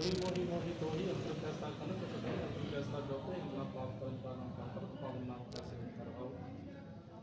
मोही मोही मोही तोही अंतर कैसा कनक कटो अंतर कैसा जोते इतना पाप कर्म का नाम पाकर पावन नाम कैसे करवाओ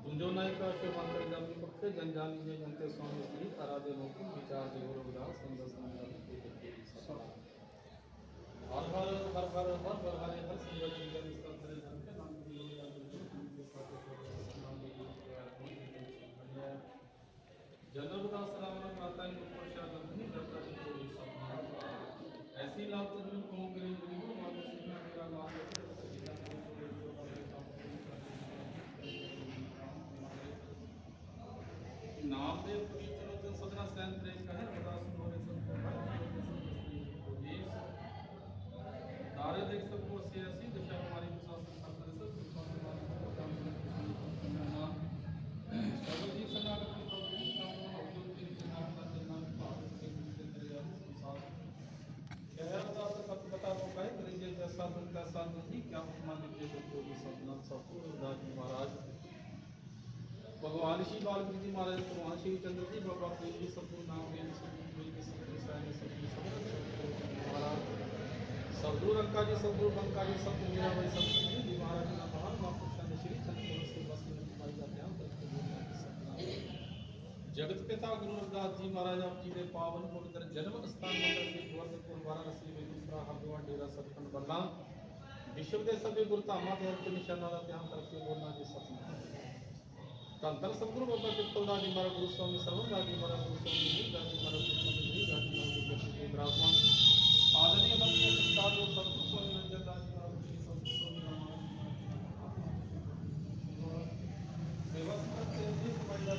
तुम जो नायक का के जाति पक्षे जन जान लीजिए जनते स्वामी श्री आराध्य मुक्ति विचार देव रविदास संदस हर हर हर हर हर हर हर हर संगत जन इसका करे धन के नाम की ये योजना के साथ नाम की जनरदास राम राम माता ने है कोई ਐਸੀ ਲੱਤ ਨੂੰ ਕੌਮ ਕਰੇ? ਗੁਰੂ ਮਾਨ ਸਿੰਘ ਮੇਰਾ ਨਾਮ ਨਾਮ ਦੇ ਪਵਿੱਤਰ ਤੇ ਸਦਨਾ ਸੈਨ ਪ੍ਰੇਮ ਕਹੇ ਪਰਦਾਸ ਮੋਰੇ ਸੰਤੋ शासन का साधन ही क्या मालिक के भक्तों साधना सबको दादी महाराज भगवान श्री वाल्मीकि जी महाराज भगवान श्री चंद्र जी बाबा प्रेम जी सबको नाम प्रेम सबको महाराज जी सबदूर बंका जी सबको मेरा भाई सबको जगत पिता गुरु रविदास जी महाराज, आप जी के पावन पवित्र जन्म स्थान गोवर्धनपुर, वाराणसी में दूसरा हरिद्वार डेरा सतखंड बल्ला विश्व के सभी गुरुधामा के हर निशाना का ध्यान करके बोलना जी सतनाम। धन धन सतगुरु बाबा पिपल दास जी महाराज गुरु स्वामी सरवन दास जी महाराज गुरु स्वामी जी दास जी महाराज गुरु स्वामी जी दास जी महाराज गुरु स्वामी जी ब्राह्मण जी बंदे जी महाराज सतगुरु स्वामी जी दास जी महाराज। जी सतगुरु स्वामी जी महाराज समर्थ से जी मंडल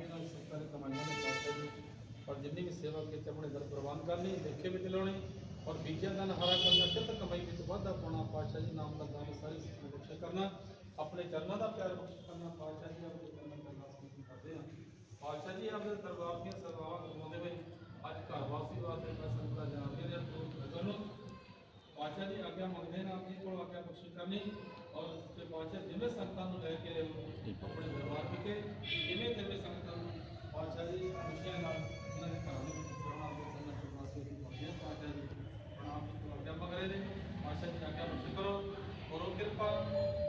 दरबार में गए सरकारी कमाइयां ने पातशाह जी और जितनी भी सेवा की अपने दर प्रवान करनी लेखे में चलाने और बीजा धन हरा करना चित कमाई में वाधा पाना पातशाह जी नाम का दान सारी सिद्धि बख्शा करना अपने चरणों का प्यार बख्श करना पातशाह जी अपने चरणों का दास की करते हैं पातशाह जी अपने दरबार ਦੀਆਂ ਸੇਵਾਵਾਂ ਕਰਵਾਉਂਦੇ ਹੋਏ ਅੱਜ ਘਰ ਵਾਸੀ ਵਾਸਤੇ ਮੈਂ ਸੰਗਤਾਂ ਜਾਣਦੇ ਨੇ ਤੋਂ ਲਗਨ ਨੂੰ ਪਾਤਸ਼ਾਹ ਜੀ ਆਗਿਆ ਮੰਗਦੇ ਨੇ ਆਪ ਜੀ ਕੋਲ ਆਗਿਆ ਬਖਸ਼ਿਸ਼ ਕਰਨੀ ਔਰ ਤੇ ਪਾਤਸ਼ਾਹ ਜਿਵੇਂ ਸੰਗਤਾਂ ਨੂੰ ਲੈ ਕੇ ਆਪਣੇ ਦਰਬਾਰ ਵਿਖੇ ਜੀ ਖੁਸ਼ੀਆਂ ਨਾਲ ਉਹਨਾਂ ਦੇ ਘਰਾਂ ਦੇ ਵਿੱਚ ਪ੍ਰਣਾਮ ਦੇ ਸੰਗਤ ਸਰਵਾਸੀ ਦੀ ਪਹੁੰਚਿਆ ਪਾਸ਼ਾ ਜੀ ਪ੍ਰਣਾਮ ਤੁਹਾਡਾ ਮਗਰੇ ਦੇ ਪਾਸ਼ਾ ਜੀ ਆਗਿਆ ਬਖਸ਼ ਕਰੋ ਔਰ ਉਹ ਕਿਰਪਾ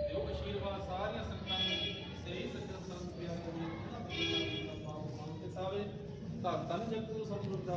ਦਿਓ ਅਸ਼ੀਰਵਾਦ ਸਾਰੀਆਂ ਸੰਗਤਾਂ ਨੂੰ ਸਹੀ ਸੰਗਤ ਸੰਗ ਪਿਆਰ ਕਰੋ ਉਹਨਾਂ ਦੇ ਨਾਮ ਦਾ ਪਾਵਨ ਮੰਗਤੇ ਸਾਵੇ ਧੰਨ ਧੰਨ ਜਗਤ ਨੂੰ ਸਤਿਗੁਰੂ ਦਾ